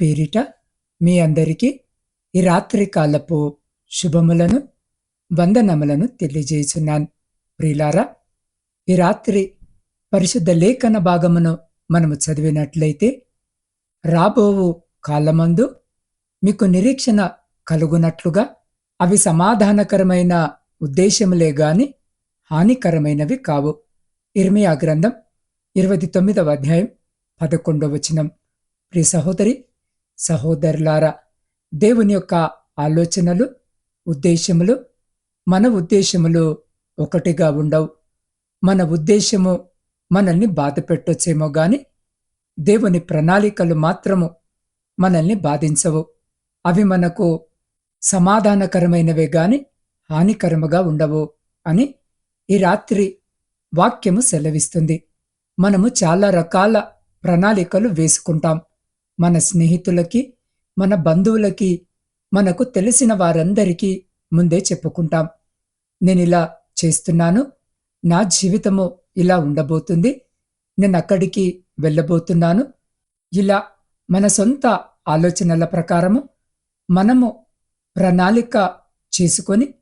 పేరిట మీ అందరికీ ఈ రాత్రి కాలపు శుభములను వందనములను తెలియజేస్తున్నాను. ప్రియులారా ఈ రాత్రి పరిశుద్ధ లేఖన భాగమును మనము చదివినట్లయితే రాబోవు కాలమందు మీకు నిరీక్షణ కలుగునట్లుగా అవి సమాధానకరమైన ఉద్దేశములే గాని హానికరమైనవి కావు. ఇర్మియా గ్రంథం ఇరవై తొమ్మిదవ అధ్యాయం పదకొండవ వచనం. ప్రియ సహోదరి సహోదరులారా దేవుని యొక్క ఆలోచనలు ఉద్దేశములు మన ఉద్దేశములు ఒకటిగా ఉండవు. మన ఉద్దేశము మనల్ని బాధ పెట్టొచ్చేమో గాని దేవుని ప్రణాళికలు మాత్రము మనల్ని బాధించవు. అవి మనకు సమాధానకరమైనవే గాని హానికరముగా ఉండవు అని ఈ రాత్రి వాక్యము సెలవిస్తుంది. మనము చాలా రకాల ప్రణాళికలు వేసుకుంటాం. మన స్నేహితులకి మన బంధువులకి మనకు తెలిసిన వారందరికీ ముందే చెప్పుకుంటాం. నేను ఇలా చేస్తున్నాను. నా జీవితము ఇలా ఉండబోతుంది. నేను అక్కడికి వెళ్ళబోతున్నాను. ఇలా మన సొంత ఆలోచనల ప్రకారము మనము ప్రణాళిక చేసుకొని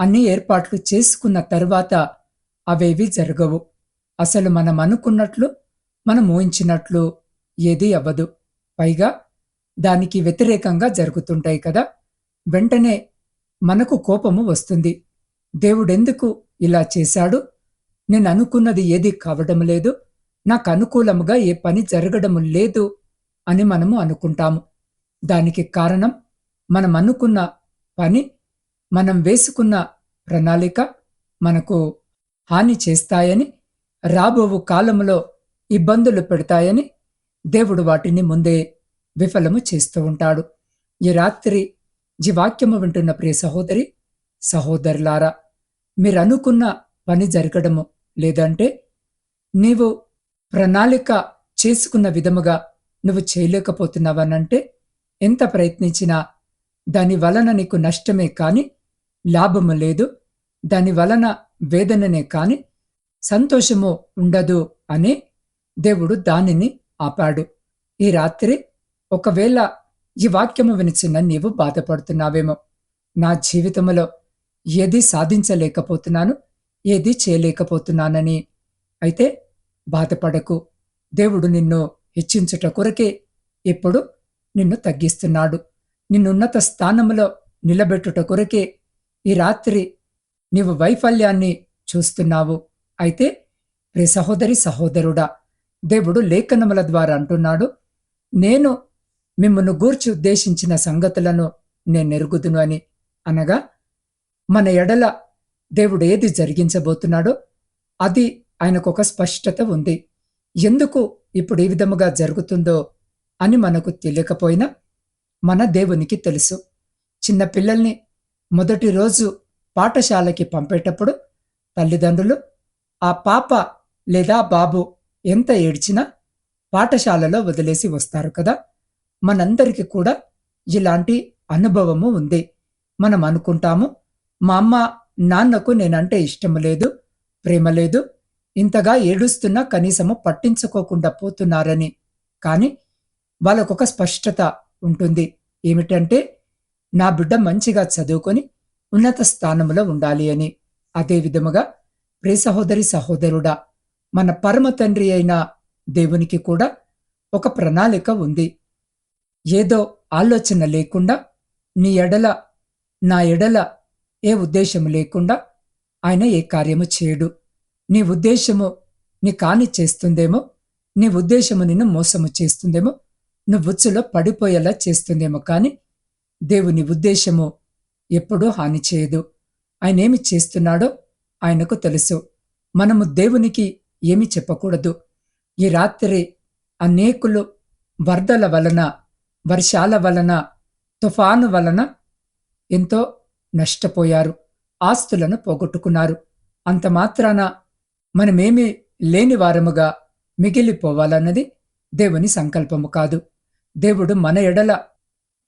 అన్ని ఏర్పాట్లు చేసుకున్న తర్వాత అవేవి జరగవు. అసలు మనం అనుకున్నట్లు మనం ఊహించినట్లు ఏదీ అవ్వదు. పైగా దానికి వ్యతిరేకంగా జరుగుతుంటాయి కదా. వెంటనే మనకు కోపము వస్తుంది. దేవుడెందుకు ఇలా చేశాడు? నేను అనుకున్నది ఏది కావడం లేదు. నాకు అనుకూలముగా ఏ పని జరగడం లేదు అని మనము అనుకుంటాము. దానికి కారణం మనం అనుకున్న పని మనం వేసుకున్న ప్రణాళిక మనకు హాని చేస్తాయని రాబోవు కాలంలో ఇబ్బందులు పెడతాయని దేవుడు వాటిని ముందే విఫలము చేస్తూ ఉంటాడు. ఈ రాత్రి జీవాక్యము వింటున్న ప్రియ సహోదరి సహోదరులారా మీరు అనుకున్న పని జరగడము లేదంటే నీవు ప్రణాళిక చేసుకున్న విధముగా నువ్వు చేయలేకపోతున్నావనంటే ఎంత ప్రయత్నించినా దాని వలన నీకు నష్టమే కాని లాభము లేదు. దాని వలన వేదననే కాని సంతోషము ఉండదు అని దేవుడు దానిని ఆపాడు. ఈ రాత్రి ఒకవేళ ఈ వాక్యము వినిచిన నీవు బాధపడుతున్నావేమో. నా జీవితంలో ఏది సాధించలేకపోతున్నాను ఏది చేయలేకపోతున్నానని. అయితే బాధపడకు. దేవుడు నిన్ను హెచ్చించుట కొరకే ఇప్పుడు నిన్ను తగ్గిస్తున్నాడు. నిన్నున్నత స్థానంలో నిలబెట్టుట కొరకే ఈ రాత్రి నీవు వైఫల్యాన్ని చూస్తున్నావు. అయితే ప్రి సహోదరి సహోదరుడా దేవుడు లేఖనముల ద్వారా అంటున్నాడు నేను మిమ్మల్ని గూర్చి ఉద్దేశించిన సంగతులను నేను ఎరుగుదును అని. అనగా మన ఎడల దేవుడు ఏది జరిగించబోతున్నాడో అది ఆయనకు ఒక స్పష్టత ఉంది. ఎందుకు ఇప్పుడు ఈ విధముగా జరుగుతుందో అని మనకు తెలియకపోయినా మన దేవునికి తెలుసు. చిన్న పిల్లల్ని మొదటి రోజు పాఠశాలకి పంపేటప్పుడు తల్లిదండ్రులు ఆ పాప లేదా బాబు ఎంత ఏడ్చినా పాఠశాలలో వదిలేసి వస్తారు కదా. మనందరికీ కూడా ఇలాంటి అనుభవము ఉంది. మనం అనుకుంటాము మా అమ్మ నాన్నకు నేనంటే ఇష్టము లేదు ప్రేమ లేదు ఇంతగా ఏడుస్తున్నా కనీసము పట్టించుకోకుండా పోతున్నారని. కానీ వాళ్ళకొక స్పష్టత ఉంటుంది. ఏమిటంటే నా బిడ్డ మంచిగా చదువుకొని ఉన్నత స్థానంలో ఉండాలి అని. అదే విధముగా ప్రే సహోదరి సహోదరుడా మన పరమ తండ్రి అయిన దేవునికి కూడా ఒక ప్రణాళిక ఉంది. ఏదో ఆలోచన లేకుండా నీ ఎడల నా ఎడల ఏ ఉద్దేశం లేకుండా ఆయన ఏ కార్యము చేయడు. నీ ఉద్దేశము నీ కాని చేస్తుందేమో నీ ఉద్దేశము నిన్ను మోసము చేస్తుందేమో నువ్వు ఉచ్చులో పడిపోయేలా చేస్తుందేమో కానీ దేవుని ఉద్దేశము ఎప్పుడూ హాని చేయదు. ఆయన ఏమి చేస్తున్నాడో ఆయనకు తెలుసు. మనము దేవునికి ఏమి చెప్పకూడదు. ఈ రాత్రి అనేకులు వరదల వలన వర్షాల వలన తుఫాను వలన ఎంతో నష్టపోయారు. ఆస్తులను పోగొట్టుకున్నారు. అంత మాత్రాన మనమేమీ లేని వారముగా మిగిలిపోవాలన్నది దేవుని సంకల్పము కాదు. దేవుడు మన ఎడల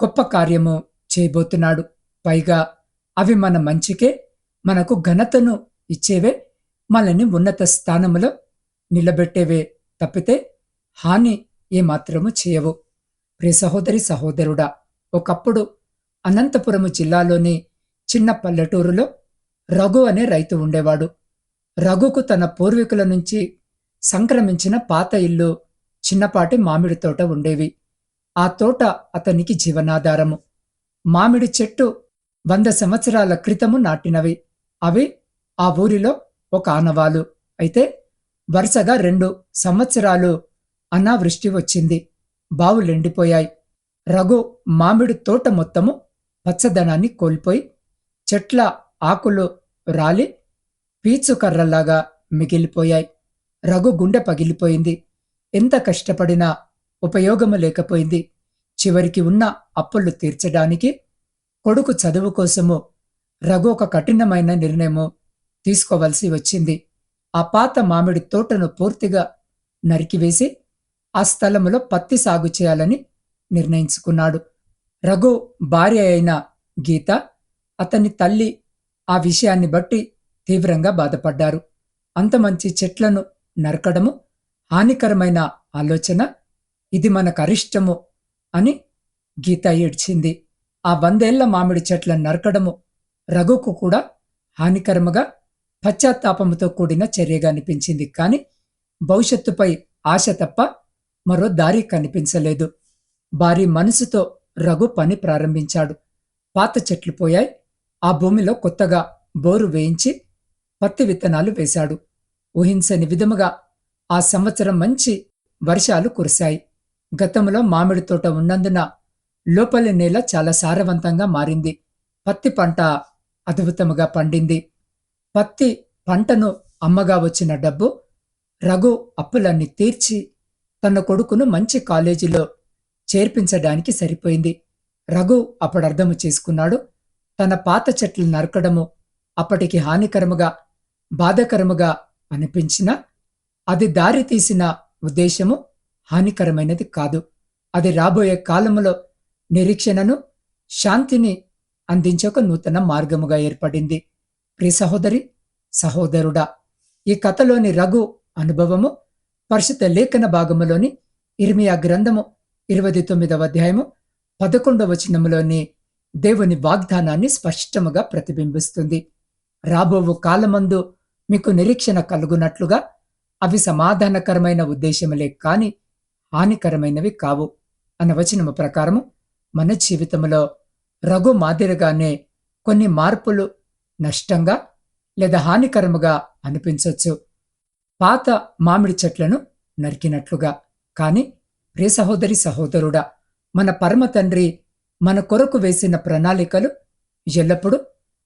గొప్ప కార్యము చేయబోతున్నాడు. పైగా అవి మన మంచికే మనకు ఘనతను ఇచ్చేవే మనల్ని ఉన్నత స్థానములో నిలబెట్టేవే తప్పితే హాని ఏమాత్రము చేయవు. ప్రియ సహోదరి సహోదరుడా ఒకప్పుడు అనంతపురము జిల్లాలోని చిన్న పల్లెటూరులో రఘు అనే రైతు ఉండేవాడు. రఘుకు తన పూర్వీకుల నుంచి సంక్రమించిన పాత ఇల్లు చిన్నపాటి మామిడి తోట ఉండేవి. ఆ తోట అతనికి జీవనాధారము. మామిడి చెట్టు వంద సంవత్సరాల క్రితము నాటినవి. అవి ఆ ఊరిలో ఒక ఆనవాలు. అయితే వరుసగా రెండు సంవత్సరాలు అనావృష్టి వచ్చింది. బావులెండిపోయాయి రఘు మామిడి తోట మొత్తము పచ్చదనాన్ని కోల్పోయి చెట్ల ఆకులు రాలి పీచుకర్రల్లాగా మిగిలిపోయాయి. రఘు గుండె పగిలిపోయింది. ఎంత కష్టపడినా ఉపయోగము లేకపోయింది. చివరికి ఉన్న అప్పులు తీర్చడానికి కొడుకు చదువు కోసము రఘు ఒక కఠినమైన నిర్ణయము తీసుకోవలసి వచ్చింది. ఆ పాత మామిడి తోటను పూర్తిగా నరికివేసి ఆ స్థలములో పత్తి సాగు చేయాలని నిర్ణయించుకున్నాడు. రఘు భార్య అయిన గీత అతని తల్లి ఆ విషయాన్ని బట్టి తీవ్రంగా బాధపడ్డారు. అంత మంచి చెట్లను నరకడము హానికరమైన ఆలోచన ఇది మనకు అరిష్టము అని గీత ఏడ్చింది. ఆ వందేళ్ళ మామిడి చెట్లను నరకడము రఘుకు కూడా హానికరముగా పశ్చాత్తాపంతో కూడిన చర్యగా అనిపించింది కాని భవిష్యత్తుపై ఆశ తప్ప మరో దారి కనిపించలేదు. భారీ మనసుతో రఘు పని ప్రారంభించాడు. పాత చెట్లు పోయాయి. ఆ భూమిలో కొత్తగా బోరు వేయించి పత్తి విత్తనాలు వేశాడు. ఊహించని విధముగా ఆ సంవత్సరం మంచి వర్షాలు కురిశాయి. గతంలో మామిడి తోట ఉన్నందున లోపలి నేల చాలా సారవంతంగా మారింది. పత్తి పంట అద్భుతముగా పండింది. పత్తి పంటను అమ్మగా వచ్చిన డబ్బు రఘు అప్పులన్నీ తీర్చి తన కొడుకును మంచి కాలేజీలో చేర్పించడానికి సరిపోయింది. రఘు అప్పుడు అర్థము చేసుకున్నాడు. తన పాత చెట్లు నరకడము అప్పటికి హానికరముగా బాధకరముగా అనిపించినా అది దారి తీసిన ఉద్దేశము హానికరమైనది కాదు. అది రాబోయే కాలములో నిరీక్షణను శాంతిని అందించే ఒక నూతన మార్గముగా ఏర్పడింది. ప్రియ సహోదరి సహోదరుడా ఈ కథలోని రఘు అనుభవము పరిశుద్ధ లేఖన భాగములోని ఇర్మియా గ్రంథము ఇరవై తొమ్మిదవ అధ్యాయము పదకొండవ వచనములోని దేవుని వాగ్దానాన్ని స్పష్టముగా ప్రతిబింబిస్తుంది. రాబోవు కాలమందు మీకు నిరీక్షణ కలుగునట్లుగా అవి సమాధానకరమైన ఉద్దేశములే కాని హానికరమైనవి కావు అన్న వచనము ప్రకారము మన జీవితంలో రఘు మాదిరిగానే కొన్ని మార్పులు నష్టంగా లేదా హానికరముగా అనిపించవచ్చు పాత మామిడి చెట్లను నరికినట్లుగా. కాని ప్రియ సహోదరి సహోదరుడా మన పరమ తండ్రి మన కొరకు వేసిన ప్రణాళికలు ఎల్లప్పుడూ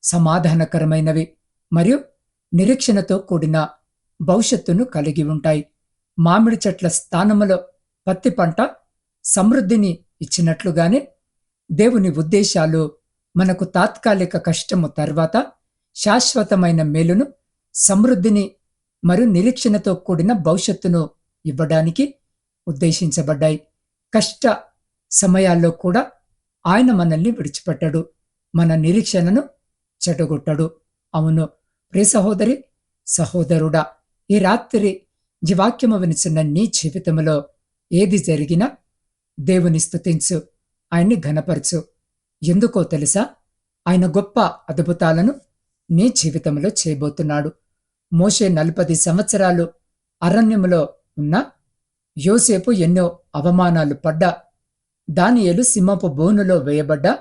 సమాధానకరమైనవి మరియు నిరీక్షణతో కూడిన భవిష్యత్తును కలిగి ఉంటాయి. మామిడి చెట్ల స్థానములో పత్తి పంట సమృద్ధిని ఇచ్చినట్లుగానే దేవుని ఉద్దేశాలు మనకు తాత్కాలిక కష్టము తర్వాత శాశ్వతమైన మేలును సమృద్ధిని మరియు నిరీక్షణతో కూడిన భవిష్యత్తును ఇవ్వడానికి ఉద్దేశించబడ్డాయి. కష్ట సమయాల్లో కూడా ఆయన మనల్ని విడిచిపెట్టడు. మన నిరీక్షణను చెడగొట్టడు. అవును ప్రియ సహోదరి సహోదరుడా ఈ రాత్రి ఈ వాక్యము వినిచిన నీ జీవితంలో ఏది జరిగినా దేవుని స్థుతించు ఆయన్ని ఘనపరచు. ఎందుకో తెలుసా? ఆయన గొప్ప అద్భుతాలను నీ జీవితంలో చేయబోతున్నాడు. మోషే నలపది సంవత్సరాలు అరణ్యములో ఉన్న యోసేపు ఎన్నో అవమానాలు పడ్డా. దానియలు సింహపు బోనులో వేయబడ్డా.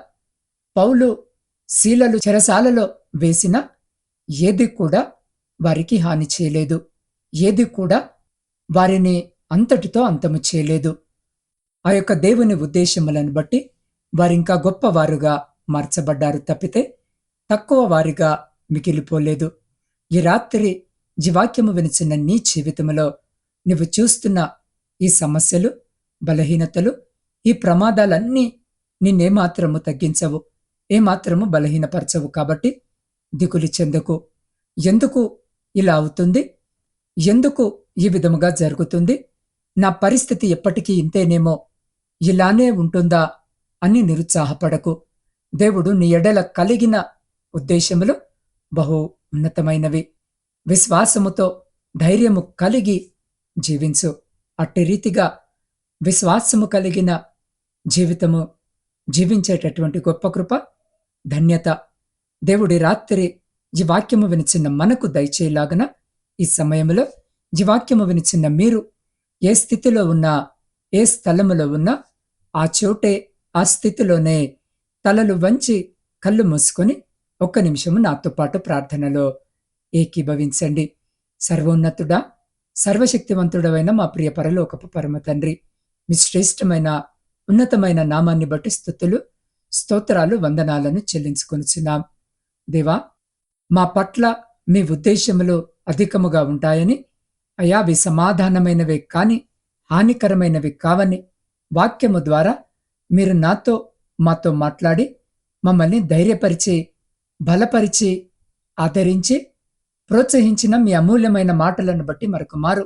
పౌలు శీలలు చెరసాలలో వేసిన. ఏది కూడా వారికి హాని చేయలేదు. ఏది కూడా వారిని అంతటితో అంతము చేయలేదు. ఆ యొక్క దేవుని ఉద్దేశములను బట్టి వారింకా గొప్పవారుగా మార్చబడ్డారు తప్పితే తక్కువ వారిగా మిగిలిపోలేదు. ఈ రాత్రి జీవాక్యము వినిచిన నీ జీవితంలో నువ్వు చూస్తున్న ఈ సమస్యలు బలహీనతలు ఈ ప్రమాదాలన్నీ నిన్నేమాత్రము తగ్గించవు. ఏమాత్రము బలహీనపరచవు కాబట్టి దిగులు చెందకు. ఎందుకు ఇలా అవుతుంది? ఎందుకు ఈ విధముగా జరుగుతుంది? నా పరిస్థితి ఎప్పటికీ ఇంతేనేమో? ఇలానే ఉంటుందా అని నిరుత్సాహపడకు. దేవుడు నీ ఎడల కలిగిన ఉద్దేశములు బహు ఉన్నతమైనవి. విశ్వాసముతో ధైర్యము కలిగి జీవించు. అట్టి రీతిగా విశ్వాసము కలిగిన జీవితము జీవించేటటువంటి గొప్ప కృప ధన్యత. దేవుడి రాత్రి ఈ వాక్యము వినిచిన్న మనకు దయచేలాగన ఈ సమయంలో ఈ వాక్యము వినిచిన్న మీరు ఏ స్థితిలో ఉన్నా ఏ స్థలములో ఉన్నా ఆ చోటే ఆ స్థితిలోనే తలలు వంచి కళ్ళు మూసుకొని ఒక్క నిమిషము నాతో పాటు ప్రార్థనలో ఏకీభవించండి. సర్వోన్నతుడా సర్వశక్తివంతుడమైన మా ప్రియ పరలోకపు పరమ తండ్రి మీ శ్రేష్టమైన ఉన్నతమైన నామాన్ని బట్టి స్థుతులు స్తోత్రాలు వందనాలను చెల్లించుకొనిచున్నాం. దేవా మా పట్ల మీ ఉద్దేశములు అధికముగా ఉంటాయని అయా అవి సమాధానమైనవే కాని హానికరమైనవి కావని వాక్యము ద్వారా మీరు నాతో మాతో మాట్లాడి మమ్మల్ని ధైర్యపరిచి బలపరిచి ఆదరించి ప్రోత్సహించిన మీ అమూల్యమైన మాటలను బట్టి మరొక మారు.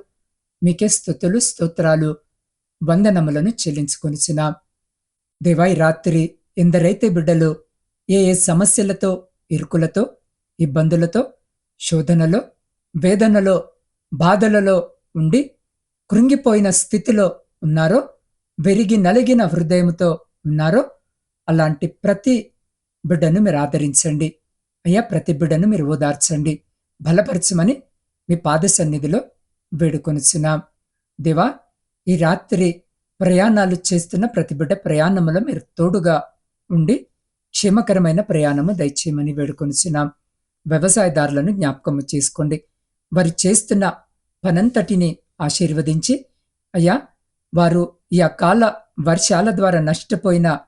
మీకే స్థుతులు స్తోత్రాలు వందనములను చెల్లించుకొనిచిన దేవాయి రాత్రి ఎందరైతే బిడ్డలు ఏ ఏ సమస్యలతో ఇరుకులతో ఇబ్బందులతో శోధనలో వేదనలో బాధలలో ఉండి కృంగిపోయిన స్థితిలో ఉన్నారో వెరిగి నలిగిన హృదయంతో ఉన్నారో అలాంటి ప్రతి బిడ్డను మీరు ఆదరించండి. అయ్యా ప్రతి బిడ్డను మీరు ఓదార్చండి. బలపరచమని మీ పాద సన్నిధిలో వేడుకొనిచున్నాం. దేవా ఈ రాత్రి ప్రయాణాలు చేస్తున్న ప్రతి బిడ్డ ప్రయాణములో మీరు తోడుగా ఉండి క్షేమకరమైన ప్రయాణము దయచేయమని వేడుకొనిచున్నాం. వ్యవసాయదారులను జ్ఞాపకము చేసుకోండి. వారు చేస్తున్న పనంతటిని ఆశీర్వదించి అయ్యా వారు ఈ అకాల వర్షాల ద్వారా నష్టపోయిన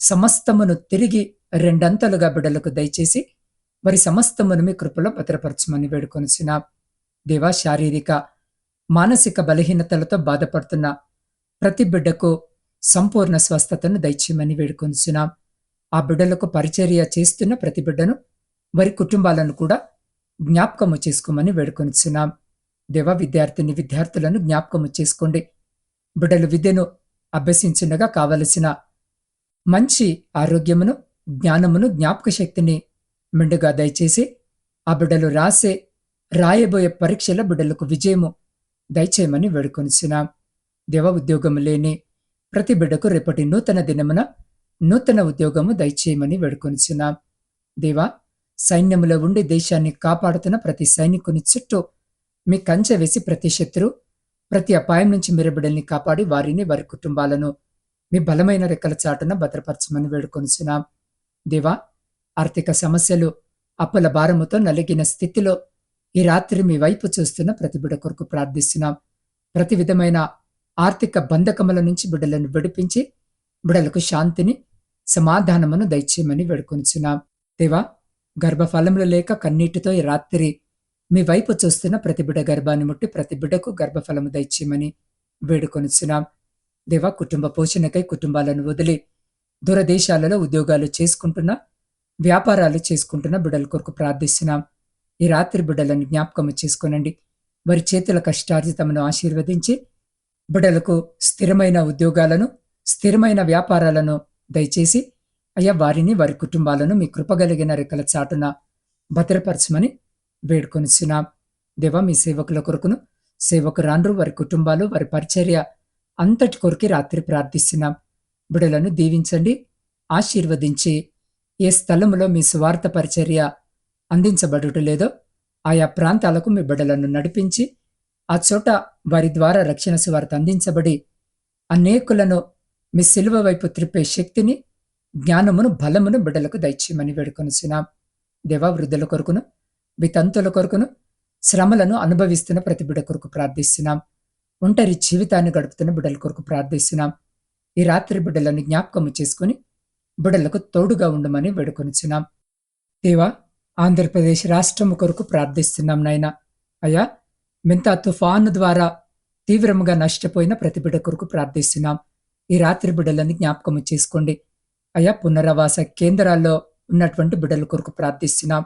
సమస్తమును తిరిగి రెండంతలుగా బిడ్డలకు దయచేసి వారి సమస్తమును మీ కృపలో భద్రపరచమని వేడుకొనిచిన దేవా శారీరక మానసిక బలహీనతలతో బాధపడుతున్న ప్రతి బిడ్డకు సంపూర్ణ స్వస్థతను దయచేయమని వేడుకొనిచున్నాం ఆ బిడ్డలకు పరిచర్య చేస్తున్న ప్రతి బిడ్డను వారి కుటుంబాలను కూడా జ్ఞాపకము చేసుకోమని వేడుకొనిచున్నాం దేవ విద్యార్థిని విద్యార్థులను జ్ఞాపకము చేసుకోండి. బిడ్డలు విద్యను అభ్యసించుండగా కావలసిన మంచి ఆరోగ్యమును జ్ఞానమును జ్ఞాపక శక్తిని మెండుగా దయచేసి ఆ బిడ్డలు రాసే రాయబోయే పరీక్షల బిడ్డలకు విజయము దయచేయమని వేడుకొనిచున్నాం. దేవ ఉద్యోగము లేని ప్రతి బిడ్డకు రేపటి నూతన దినమున నూతన ఉద్యోగము దయచేయమని వేడుకొనిచున్నాం. దేవా సైన్యములో ఉండి దేశాన్ని కాపాడుతున్న ప్రతి సైనికుని చుట్టూ మీ కంచె వేసి ప్రతి శత్రు ప్రతి అపాయం నుంచి మీరు బిడ్డల్ని కాపాడి వారిని వారి కుటుంబాలను మీ బలమైన రెక్కల చాటున భద్రపరచమని వేడుకొనిచున్నాం. దేవా ఆర్థిక సమస్యలు అప్పుల భారముతో నలిగిన స్థితిలో ఈ రాత్రి మీ వైపు చూస్తున్న ప్రతి బిడ కొరకు ప్రార్థిస్తున్నాం. ప్రతి విధమైన ఆర్థిక బంధకముల నుంచి బిడ్డలను విడిపించి బిడలకు శాంతిని సమాధానమును దయచేయమని వేడుకొనిచున్నాం. దేవా గర్భఫలములు లేక కన్నీటితో ఈ రాత్రి మీ వైపు చూస్తున్న ప్రతి బిడ్డ గర్భాన్ని ముట్టి ప్రతి బిడ్డకు గర్భఫలము దయచేయమని వేడుకొనిచున్నాం. దేవా కుటుంబ పోషణకై కుటుంబాలను వదిలి దూరదేశాలలో ఉద్యోగాలు చేసుకుంటున్న వ్యాపారాలు చేసుకుంటున్న బిడ్డల కొరకు ప్రార్థిస్తున్నాం. ఈ రాత్రి బిడ్డలను జ్ఞాపకం చేసుకోనండి. వారి చేతుల కష్టార్జితమును ఆశీర్వదించి బిడ్డలకు స్థిరమైన ఉద్యోగాలను స్థిరమైన వ్యాపారాలను దయచేసి అయ్యా వారిని వారి కుటుంబాలను మీ కృపగలిగిన రెక్కల చాటున భద్రపరచమని వేడుకొనిచున్నాం. దేవా మీ సేవకుల కొరకును సేవకురాండ్రు వారి కుటుంబాలు వారి పరిచర్య అంతటి కొరికి రాత్రి ప్రార్థిస్తున్నాం. బిడలను దీవించండి ఆశీర్వదించి ఏ స్థలములో మీ స్వార్థ పరిచర్య అందించబడుట లేదో ఆయా ప్రాంతాలకు మీ బిడ్డలను నడిపించి ఆ చోట వారి ద్వారా రక్షణ సువార్త అందించబడి అనేకులను మీ సిలువ వైపు త్రిప్పే శక్తిని జ్ఞానమును బలమును బిడ్డలకు దయచేయమని వేడుకొనిచున్నాం. దేవా వృద్ధుల కొరకును వితంతుల కొరకును శ్రమలను అనుభవిస్తున్న ప్రతి బిడ్డ కొరకు ప్రార్థిస్తున్నాం. ఒంటరి జీవితాన్ని గడుపుతున్న బిడ్డల కొరకు ప్రార్థిస్తున్నాం. ఈ రాత్రి బిడ్డలను జ్ఞాపకము చేసుకుని బిడలకు తోడుగా ఉండమని వేడుకొనిచున్నాం. దేవా ఆంధ్రప్రదేశ్ రాష్ట్రము కొరకు ప్రార్థిస్తున్నాం నాయన. అయ్యా మింత తుఫాను ద్వారా తీవ్రముగా నష్టపోయిన ప్రతి బిడ్డ కొరకు ప్రార్థిస్తున్నాం. ఈ రాత్రి బిడ్డలని జ్ఞాపకము చేసుకోండి. అయా పునరావాస కేంద్రాల్లో ఉన్నటువంటి బిడ్డల కొరకు ప్రార్థిస్తున్నాం.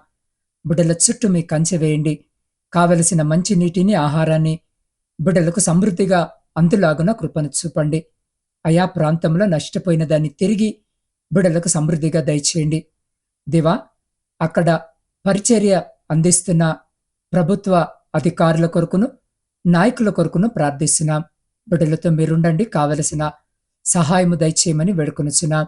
బిడ్డల చుట్టూ మీ కంచె వేయండి. కావలసిన మంచి నీటిని ఆహారాన్ని బిడ్డలకు సమృద్ధిగా అందులాగున కృపను చూపండి. అయా ప్రాంతంలో నష్టపోయిన దాన్ని తిరిగి బిడలకు సమృద్ధిగా దయచేయండి. దివా అక్కడ పరిచర్య అందిస్తున్న ప్రభుత్వ అధికారుల కొరకును నాయకుల కొరకును ప్రార్థిస్తున్నాం. బిడ్డలతో మీరుండండి కావలసిన సహాయము దయచేయమని వేడుకొనుచున్నాం.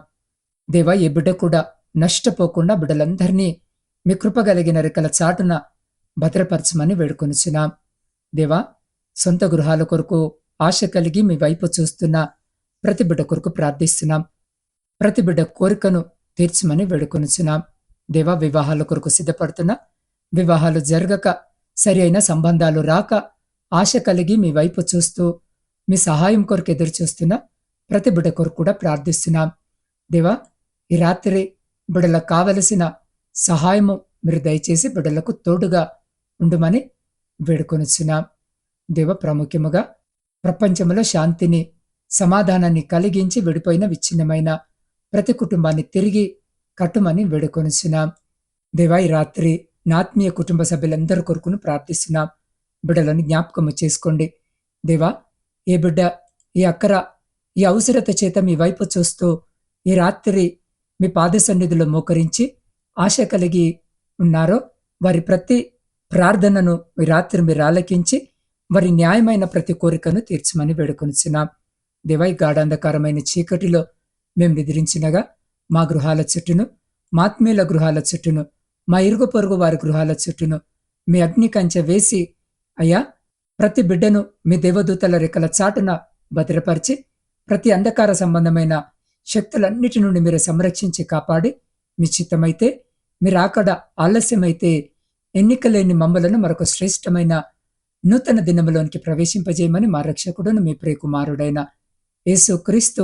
దేవా ఏ బిడ్డ కూడా నష్టపోకుండా బిడ్డలందరినీ మీ కృపగలిగిన రెక్కల చాటున భద్రపరచమని వేడుకొనుచున్నాం. దేవా సొంత గృహాల కొరకు ఆశ కలిగి మీ వైపు చూస్తున్న ప్రతి బిడ్డ కొరకు ప్రార్థిస్తున్నాం. ప్రతి బిడ్డ కోరికను తీర్చమని వేడుకొనుచున్నాం. దేవా వివాహాల కొరకు సిద్ధపడుతున్న వివాహాలు జరగక సరి అయిన సంబంధాలు రాక ఆశ కలిగి మీ వైపు చూస్తూ మీ సహాయం కొరకు ఎదురు చూస్తున్న ప్రతి బిడ్డ కొరకు కూడా ప్రార్థిస్తున్నాం. దేవా ఈ రాత్రి బిడ్డలకు కావలసిన సహాయము మీరు దయచేసి బిడ్డలకు తోడుగా ఉండుమని వేడుకొనుచున్నాం. దేవ ప్రాముఖ్యముగా ప్రపంచంలో శాంతిని సమాధానాన్ని కలిగించి విడిపోయిన విచ్ఛిన్నమైన ప్రతి కుటుంబాన్ని తిరిగి కట్టుమని వేడుకొనిస్తున్నాం దేవా ఈ రాత్రి నా ఆత్మీయ కుటుంబ సభ్యులందరి కొరకును ప్రార్థిస్తున్నాం. బిడ్డలను జ్ఞాపకము చేసుకోండి. దేవా ఏ బిడ్డ ఈ అక్కర ఈ అవసరత చేత మీ వైపు చూస్తూ ఈ రాత్రి మీ పాద సన్నిధిలో మోకరించి ఆశ కలిగి ఉన్నారో వారి ప్రతి ప్రార్థనను ఈ రాత్రి మీరు ఆలకించి వారి న్యాయమైన ప్రతి కోరికను తీర్చమని వేడుకొనిచున్నాం. దేవై గాఢాంధకారమైన చీకటిలో మేము నిద్రించినగా మా గృహాల చుట్టూను మాత్మీయుల గృహాల చుట్టూను మా ఇరుగు పొరుగు వారి గృహాల చుట్టూను మీ అగ్ని కంచె వేసి అయ్యా ప్రతి బిడ్డను మీ దేవదూతల రెక్కల చాటున భద్రపరిచి ప్రతి అంధకార సంబంధమైన శక్తులన్నిటి నుండి మీరు సంరక్షించి కాపాడి మీ చిత్తమైతే మీరు అక్కడ ఆలస్యమైతే ఎన్నికలేని మమ్మలను మరొక శ్రేష్టమైన నూతన దినములోనికి ప్రవేశింపజేయమని మా రక్షకుడును మీ ప్రియకుమారుడైన యేసు క్రీస్తు